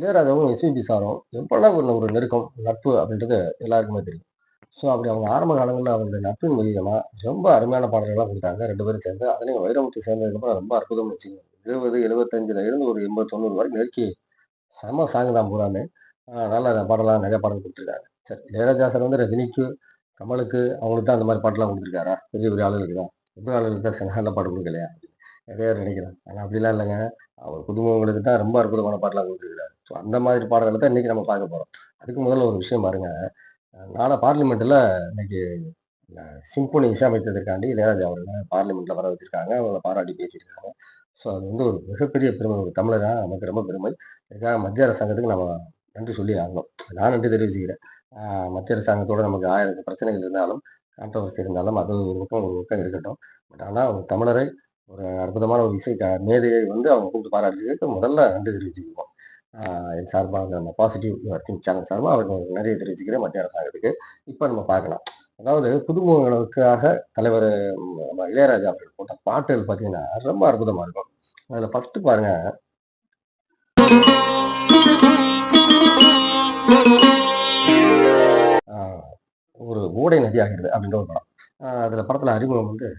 இளையராஜாவும் SPB சாரும் எவ்வளவு ஒரு ஒரு நெருக்கம் நட்பு அப்படின்றது எல்லாருக்குமே தெரியும். ஸோ அப்படி அவங்க ஆரம்ப காலங்களில் அவங்களுடைய நட்பின் மூலியமாக ரொம்ப அருமையான பாடல்கள்லாம் கொடுத்தாங்க ரெண்டு பேரும் சேர்ந்து. அதுலேயும் வைரமுத்து சேர்ந்ததுக்கப்புறம் ரொம்ப அற்புதம்னு வச்சுக்கோங்க எழுபது எழுபத்தஞ்சில் இருந்து ஒரு எண்பது தொண்ணூறு வரைக்கும் நெருக்கி செம சாங் தான் பூராமே. நல்ல பாடலாம் நிறைய பாடல் கொடுத்துருக்காங்க. சரி இளையராஜா சார் வந்து ரஜினிக்கு கமலுக்கு அவங்களுக்கு தான் அந்த மாதிரி பாட்டெல்லாம் கொடுத்துருக்காரா? பெரிய பெரிய ஆளுகளுக்கு தான். புது ஆளுகளுக்கு தான் சில நல்ல பாட்டு கொடுக்கலையா? நிறைய நினைக்கிறேன் ஆனால் அப்படிலாம் இல்லைங்க. அவர் புதுமுகங்களுக்கு தான் ரொம்ப அற்புதமான பாட்டெல்லாம் கொடுத்துருக்காரு ஸோ அந்த மாதிரி பாடல்களை தான் இன்றைக்கி நம்ம பார்க்க போகிறோம் அதுக்கு முதல்ல ஒரு விஷயம் பாருங்க. நாளை பார்லிமெண்ட்டில் இன்னைக்கு சிம்பொனி இசையமைத்ததற்காண்டி இளையராஜா அவர்கள் பார்லிமெண்ட்டில் வர வச்சிருக்காங்க. அவங்கள பாராட்டி பேசியிருக்காங்க. ஸோ அது வந்து ஒரு மிகப்பெரிய பெருமை. ஒரு தமிழராக நமக்கு ரொம்ப பெருமை. இதுக்காக மத்திய அரசாங்கத்துக்கு நம்ம நன்றி சொல்லி ஆகணும். நான் நன்றி தெரிவிச்சுக்கிறேன். மத்திய அரசாங்கத்தோட நமக்கு ஆயிரம் பிரச்சனைகள் இருந்தாலும் கான்ட்ரவர்சி இருந்தாலும் அது ஒரு பக்கம் ஒரு பக்கம் இருக்கட்டும். பட் ஆனால் ஒரு தமிழரை ஒரு அற்புதமான ஒரு இசை மேதையை வந்து அவங்க கூப்பிட்டு பாராட்டுறதுக்கு முதல்ல நன்றி தெரிவிச்சுக்குவோம் என் சார்பாக நம்ம பாசிட்டிவ் திங்க் சேனல் சார்பாக அவருக்கு நிறைய தெரிவிச்சுக்கிறேன் மத்திய அரசாங்கத்துக்கு இப்போ நம்ம பார்க்கலாம். அதாவது புதுமுகங்களுக்காக தலைவர் நம்ம இளையராஜா அவர்கள் போட்ட பாட்டுகள் பார்த்தீங்கன்னா ரொம்ப அற்புதமாக இருக்கும். அதில் ஃபஸ்ட்டு பாருங்க. ஒரு ஓடை நதி ஆகிறது அப்படின்ற ஒரு படம். அதில் படத்தில் அறிமுகம் வந்து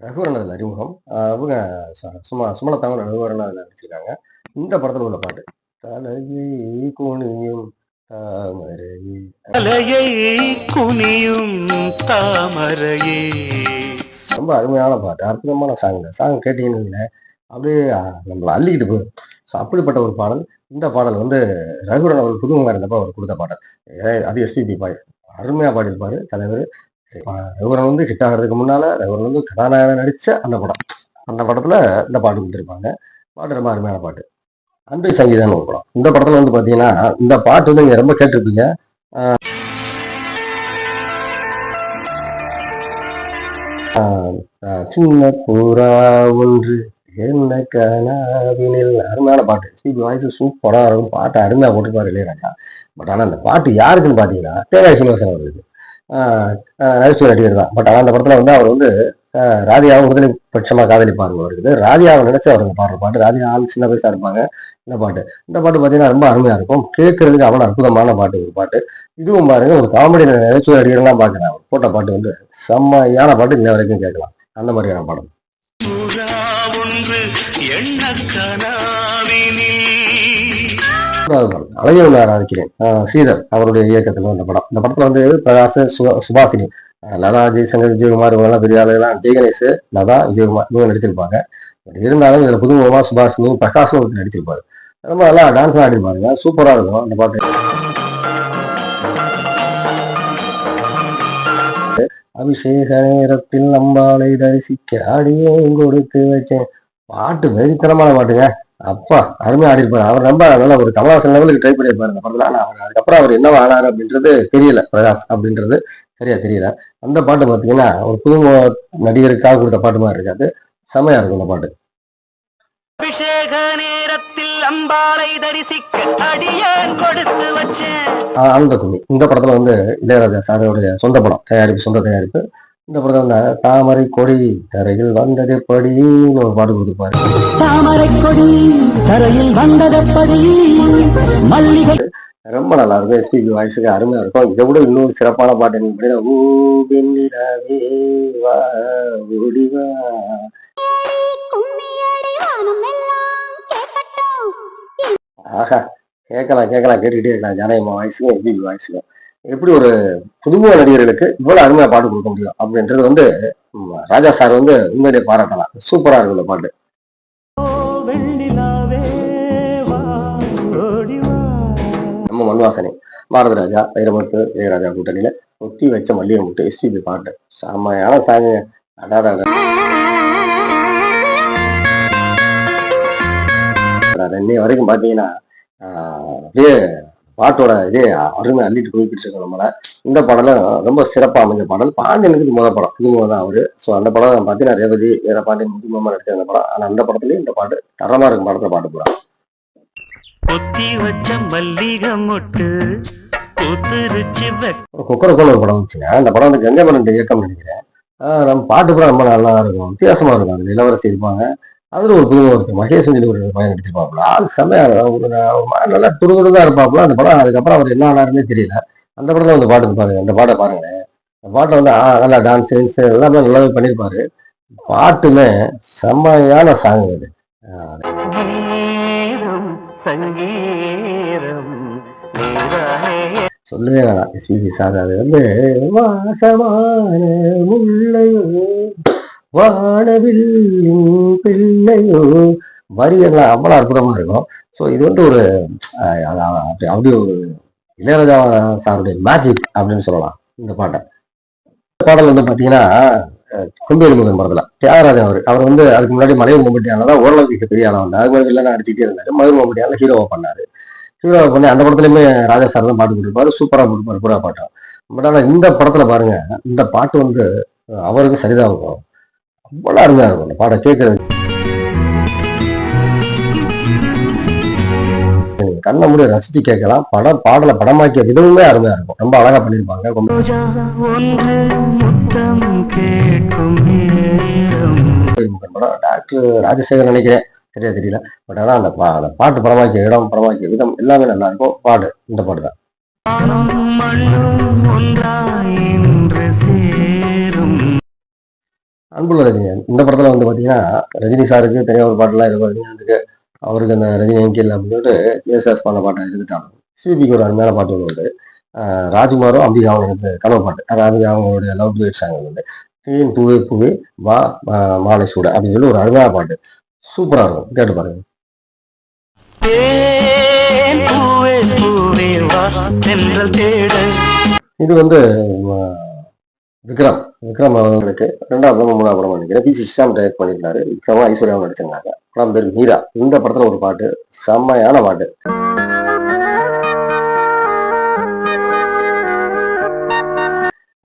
ரகுவரன் அதில் அறிமுகம் அவங்க ச- சும்மா சுமலத்தாங்க ரகுவரன் அதில் நடிச்சிருக்காங்க. இந்த படத்தில் உள்ள பாட்டு. தலையே குனியும் தாமரையே. தலையை குனியும் தாமரையே. ரொம்ப அருமையான பாட்டு அற்புதமான சாங் சாங் கேட்டீங்கன்னு அப்படியே நம்மளை அள்ளிக்கிட்டு போயிடும். ஸோ அப்படிப்பட்ட ஒரு பாடல். இந்த பாடல் வந்து ரகுவரன் அவர்கள் புதுமுகமாக இருந்தப்போ அவர் கொடுத்த பாடல். அது எஸ்பிபி பாய். அருமையா பாடியிருப்பாரு தலைவர். அஹ், ரகுவரன் வந்து ஹிட் ஆகிறதுக்கு முன்னால ரகுவரன் வந்து கதாநாயகன் நடிச்ச அந்த படம். அந்த படத்துல இந்த பாட்டு கொடுத்துருப்பாங்க. பாட்டு ரொம்ப அருமையான பாட்டு. அன்பை சங்கீதம்னு ஒரு படம். இந்த படத்துல வந்து பாத்தீங்கன்னா இந்த பாட்டு வந்து நீங்க ரொம்ப கேட்டிருப்பீங்க. சின்ன பூரா ஒன்று என்ன கனாவினில். அருமையான பாட்டு. சிபி வாய்ஸ் சூப்பராக இருக்கும். பாட்டு அருமையா போட்டுப்பாரு இளையராஜா. பட் ஆனால் அந்த பாட்டு யாருக்குன்னு பார்த்தீங்கன்னா தேங்காய் சீனிவாசன் அவருக்கு நகைச்சுவை நடிகர் தான். பட் ஆனால் அந்த படத்தில் வந்து அவர் வந்து ராதியாவும் ராதியாவை பட்சமாக பட்சமா காதலிப்பாங்க இருக்குது ராதியாவை நினைச்சு அவருங்க பாடுற பாட்டு. ராதியா ஆள் சின்ன வயசா இருப்பாங்க. இந்த பாட்டு. இந்த பாட்டு பார்த்தீங்கன்னா ரொம்ப அருமையாக இருக்கும். கேட்கறதுக்கு அவ்வளோ அற்புதமான பாட்டு ஒரு பாட்டு. இதுவும் பாருங்க ஒரு காமெடி நகைச்சுவை நடிகர்லாம் பார்க்குறேன் அவர் போட்ட பாட்டு வந்து செம்மையான பாட்டு இன்ன வரைக்கும் கேட்கலாம். அந்த மாதிரியான பாடம் ஒன்று படம் அழகிய இருக்கிறேன். ஸ்ரீதர் அவருடைய இயக்கத்தில் வந்த படம். இந்த படத்துல வந்து பிரகாஷ் சுபாசினி சுபாஷினி லதா ஜெய்சங்கர் விஜயகுமார் இவங்கெல்லாம் பெரிய ஆளுகள்லாம் ஜெய்கணேஷ் லதா விஜயகுமார் இவங்க நடிச்சிருப்பாங்க. பட் இருந்தாலும் இதுல புதுமுகமா சுபாஷினி பிரகாஷும் ஒருத்தர் நடிச்சிருப்பாரு. ரொம்ப நல்லா டான்ஸ் ஆடிருப்பாருங்க சூப்பரா இருக்கும் அந்த பாட்டு. அபிஷேக நேரத்தில் நம்பாலை தரிசிக்க அடியே கொடுத்து வச்சேன். பாட்டு வெறித்தனமான பாட்டுங்க. அப்பா அருமையா ஆடி இருப்பாரு அவர் ரொம்ப நல்ல ஒரு கமலாசன் லெவலுக்கு ட்ரை பண்ணியிருப்பாரு அந்த படத்துல ஆனா அவர் அதுக்கப்புறம் அவர் என்ன ஆனார் அப்படின்றது தெரியல பிரகாஷ் அப்படின்றது சரியா தெரியல. அந்த பாட்டு பார்த்தீங்கன்னா ஒரு புது நடிகருக்காக கொடுத்த பாட்டு மாதிரி இருக்காது செமையா இருக்கும் அந்த பாட்டு. அபிஷேக நேரத்தில் அம்பாளை தரிசிக்க அடியேன் கொடுத்து வச்சேன். ஆனந்த கும்மி. இந்த படத்துல வந்து இளையராஜா சாரோடைய சொந்த படம் தயாரிப்பு சொந்த தயாரிப்பு. இந்த வந்து தாமரை கொடி தரையில் வந்தது எப்படின்னு ஒரு பாட்டு கொடுத்துருப்பாரு தாமரை கொடி தரையில் வந்ததப்படி மல்லிகை ரொம்ப நல்லா இருக்கும். எஸ்பிபி வாய்ஸுக்கு அருமையா இருக்கும். இதை விட இன்னொரு சிறப்பான பாட்டு என்ன அப்படின்னா ஊ வெண்ணிலாவே வா ஓடி வா. கும்மியடி வானம் எல்லாம் கேட்கட்டும். ஆஹா கேட்கலாம் கேட்கலாம். கேட்டுக்கிட்டே இருக்கலாம். ஜானகியம்மா வாய்ஸுக்கும் எஸ்பிபி வாய்ஸுக்கும். எப்படி ஒரு புதுமுக நடிகர்களுக்கு இவ்வளவு அருமையா பாட்டு கொடுக்க முடியும் அப்படின்றது வந்து ராஜா சார் வந்து உண்மையிலேயே பாராட்டலாம். சூப்பரா இருக்கும் இந்த பாட்டு. நம்ம மண்வாசனை. பாரத ராஜா வைரமுத்து இளையராஜா கூட்டணியில ஒத்தி வச்ச மல்லிகை முட்டு எஸ்பிபி பாட்டு. செம்மையான சாங்க அடாடா இன்னைய வரைக்கும் பாத்தீங்கன்னா அப்படியே பாட்டோட இதே அருமை அள்ளிட்டு போய்கிட்டு இருக்கோம் நம்மள. இந்த பாடலும் ரொம்ப சிறப்பா அமைஞ்ச பாடல். பாண்டியனுக்கு இது முதல் படம். புதுமுகம் தான் அவரு. ஸோ அந்த படம் பார்த்தீங்கன்னா ரேவதி வேற பாண்டியன் முதுமமா நடிச்ச அந்த படம். ஆனா அந்த படத்துலயும் இந்த பாட்டு தரமா இருக்கும் படத்துல பாட்டு போறா பொத்தி வச்ச மல்லிகை மொட்டு பூத்துருச்சு வெக்க ஒரு குக்கரக்கோன்னு ஒரு படம் வந்துச்சுங்க. அந்த படம் வந்து கங்கமரன் இயக்கம் நினைக்கிறேன். நம்ம பாட்டு கூட ரொம்ப நல்லா இருக்கும். வித்தியாசமா இருக்கும். அதுல இளவரசி இருப்பாங்க. அதுல ஒரு புதுமை ஒருத்தர் மகேஷ் சொல்லி ஒரு பையன் நடிச்சிருப்பாப்புல. அது செம்மையா இருக்கும். ஒரு நல்லா துருதுருதா இருப்பாப்புல. அந்த படம் அதுக்கப்புறம் அவர் என்ன ஆனாருன்னே தெரியல. அந்த படத்துல வந்து பாட்டு பாருங்க. அந்த பாட்டை பாருங்களேன் அந்த பாட்டை வந்து நல்லா டான்ஸ் சென்ஸ் எல்லாமே நல்லாவே பண்ணியிருப்பாரு பாட்டுமே செம்மையான சாங் அது. சொல்லவே வேணாம் எஸ்பிபி சார். அது வந்து வாசமான முள்ளையோ வானவில்லின் பிள்ளையோ. வரிகள்லாம் அவ்வளோ அற்புதமாக இருக்கும். ஸோ இது வந்து ஒரு அப்படி அப்படி ஒரு இளையராஜா சாருடைய மேஜிக் அப்படின்னு சொல்லலாம் இந்த பாட்டை. இந்த பாடல் வந்து பார்த்தீங்கன்னா கும்பேரி முகன் படத்தில். தியாகராஜன் அவர். அவர் வந்து அதுக்கு முன்னாடி மலையூர் மம்பட்டியால தான் ஓரளவுக்கு பெரிய ஆளாக வந்தார். அது மாதிரி வில்லனா நடிச்சுட்டே இருந்தார். மயூர் மம்பட்டியால ஹீரோவாக பண்ணார். ஹீரோவாக பண்ணி அந்த படத்துலையுமே ராஜா சார் தான் பாட்டு கொடுப்பாரு. சூப்பராக கொடுப்பாரு. பூரா பாட்டம் பட் ஆனால் இந்த படத்தில் பாருங்க இந்த பாட்டு வந்து அவருக்கு சரிதான் இருக்கும். அவ்வளவு அருமையா இருக்கும் அந்த பாட்டை கேட்கறது கண்ணை மூடி ரசிச்சு கேட்கலாம். படம் பாடலை படமாக்கிய விதமுமே அருமையா இருக்கும். ரொம்ப அழகா பண்ணியிருப்பாங்க. படம். டாக்டர் ராஜசேகர் நினைக்கிறேன். சரியா தெரியல. பட் ஆனா அந்த பா- அந்த பாட்டு படமாக்கிய இடம் படமாக்கிய விதம் எல்லாமே நல்லா இருக்கும். பாடு இந்த பாட்டு தான். அன்புள்ள ரஜினிகாந்த். இந்த படத்துல வந்து பாத்தீங்கன்னா ரஜினி சாருக்கு தனியாக ஒரு பாட்டுலாம் இருக்கும் ரஜினிகாந்துக்கு அவருக்கு அந்த ரஜினி எங்கில் அப்படின்னு சொல்லிட்டு ஜேசாஸ் பண்ண பாட்டை எடுத்துட்டாங்க சிபிக்கு ஒரு அருமையான பாட்டு ஒன்று உண்டு. ராஜ்குமாரும் அம்பிகாவும் எடுத்து கனவு பாட்டு. அது அம்பிகா அவங்களுடைய லவ் டுவேட் சாங் வந்து தீன் பூவே பூவே வா மாலை சூட அப்படின்னு சொல்லி ஒரு அருமையான பாட்டு. சூப்பரா இருக்கும். கேட்டு பாருங்க. இது வந்து விக்ரம் விக்ரம் அவர்களுக்கு ரெண்டாவது படம் மூணாவது படம் நினைக்கிறேன். பி. சி. டைரக்ட் பண்ணியிருந்தாரு. விக்ரமும் ஐஸ்வர்யாவும் நடிச்சிருந்தாங்க. படம் பேர் மீரா. இந்த படத்துல ஒரு பாட்டு செம்மையான பாட்டு.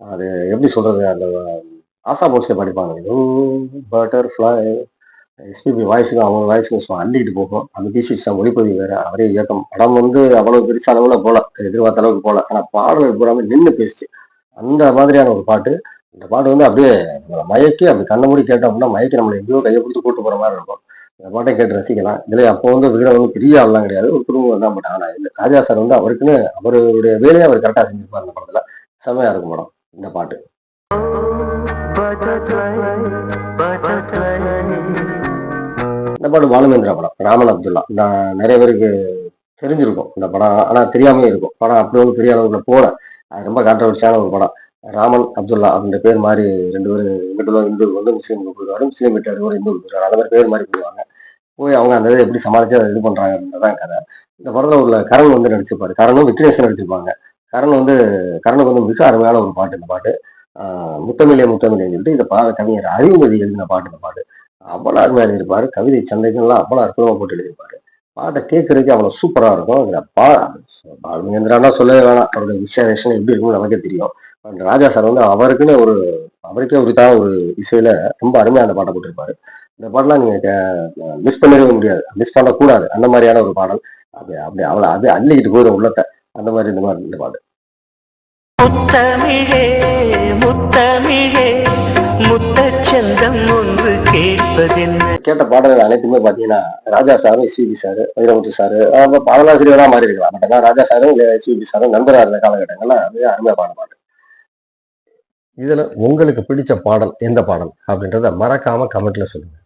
அது எப்படி சொல்றது? அந்த ஆசா போஸ்ட்ல படிப்பாங்க பட்டர்ஃப்ளை எஸ்பிபி வாய்ஸுக்கும் அவங்க வாய்ஸுக்கும் சும்மா அள்ளிக்கிட்டு போகும். அந்த பிசி சிஸ்டம் ஒளிப்பதிவு வேற அவரே இயக்கம். படம் வந்து அவ்வளவு பெருசா அளவுல போல எதிர்பார்த்த அளவுக்கு போல. ஆனா பாடல்கள் பூராமே நின்று பேசிச்சு. அந்த மாதிரியான ஒரு பாட்டு. இந்த பாட்டு வந்து அப்படியே நம்மளை மயக்கி அப்படி கண்ண மூடி கேட்டோம் அப்படின்னா மயக்கி நம்மளை எங்கேயோ கையை கொடுத்து கூட்டு போகிற மாதிரி இருக்கும். இந்த பாட்டை கேட்டு ரசிக்கலாம். இதில் அப்போ வந்து விகிதம் வந்து பெரிய ஆள்லாம் கிடையாது. ஒரு குடும்பம் தான் பட் ஆனால் இந்த ராஜா சார் வந்து அவருக்குன்னு அவருடைய வேலையை அவர் கரெக்டாக செஞ்சிருப்பார் இந்த படத்தில். செமையாக இருக்கும் படம் இந்த பாட்டு. இந்த பாட்டு பாலுமேந்திரா படம் ராமன் அப்துல்லா. நான் நிறைய பேருக்கு தெரிஞ்சிருக்கும் இந்த படம். ஆனால் தெரியாமே இருக்கும். படம் அப்படி வந்து பெரிய அளவுக்குள்ள போல அது ரொம்ப கான்ட்ரவர்சியான ஒரு படம். ராமன் அப்துல்லா அப்படின்ற பேர் மாதிரி ரெண்டு பேரும் இங்கிட்ட இந்து வந்து முஸ்லீம் போயிடுவாரு முஸ்லீம் வீட்டார் ஒரு இந்து போயிடுவாரு அந்த மாதிரி பேர் மாதிரி போடுவாங்க. போய் அவங்க அந்த இதை எப்படி சமாளிச்சு அதை இது பண்றாங்கன்றதான் கதை. இந்த படத்தில் உள்ள கரண் வந்து நடிச்சிருப்பாரு. கரணும் விக்னேஷன் நடிச்சிருப்பாங்க. கரண் வந்து கரணுக்கு வந்து மிக அருமையான ஒரு பாட்டு இந்த பாட்டு. ஆஹ் முத்தமிழே முத்தமிழேன்னு சொல்லிட்டு இந்த பா கவிஞர் அறிவுமதி எழுதின பாட்டு இந்த பாட்டு. அவ்வளோ அருமையாக எழுதியிருப்பார். கவிதை சந்தைகள்லாம் அவ்வளோ அற்புதமாக போட்டு எழுதியிருப்பாரு. பாட்டை கேட்கறதுக்கு அவ்வளோ சூப்பராக இருக்கும். இதுல பா பாலுமேந்திரானா சொல்லவே வேணாம். அவருடைய விஷயம் எப்படி இருக்கும்னு நமக்கே தெரியும். பட் ராஜா சார் வந்து அவருக்குன்னு ஒரு அவருக்கே உரித்தான ஒரு இசையில ரொம்ப அருமையாக அந்த பாட்டை போட்டிருப்பாரு. இந்த பாட்டெல்லாம் நீங்க மிஸ் பண்ணிடவே முடியாது. மிஸ் பண்ணக்கூடாது. அந்த மாதிரியான ஒரு பாடல். அப்படி அப்படி அவ்வளோ அப்படியே அள்ளிக்கிட்டு போயிடும் உள்ளத்தை. அந்த மாதிரி இந்த மாதிரி இந்த பாட்டு. முத்தமிழே முத்தமிழே முத்தச்சந்தம் ஒன்று கேட்பதென்ன கேட்ட பாடல்கள் அனைத்துமே பாத்தீங்கன்னா ராஜா சாரும் எஸ்பிபி சாரு வைரமுத்து சாரு அப்ப பாடலாசிரியராக மாறி இருக்கலாம் பட் ஆனா ராஜா சாரும் இல்லை எஸ்பிபி சாரும் நண்பரா இருந்த காலகட்டங்கள்ல அது அருமையாக பாட பாட்டு இதுல உங்களுக்கு பிடிச்ச பாடல் எந்த பாடல்? அப்படின்றத மறக்காம கமெண்ட்ல சொல்லுங்க.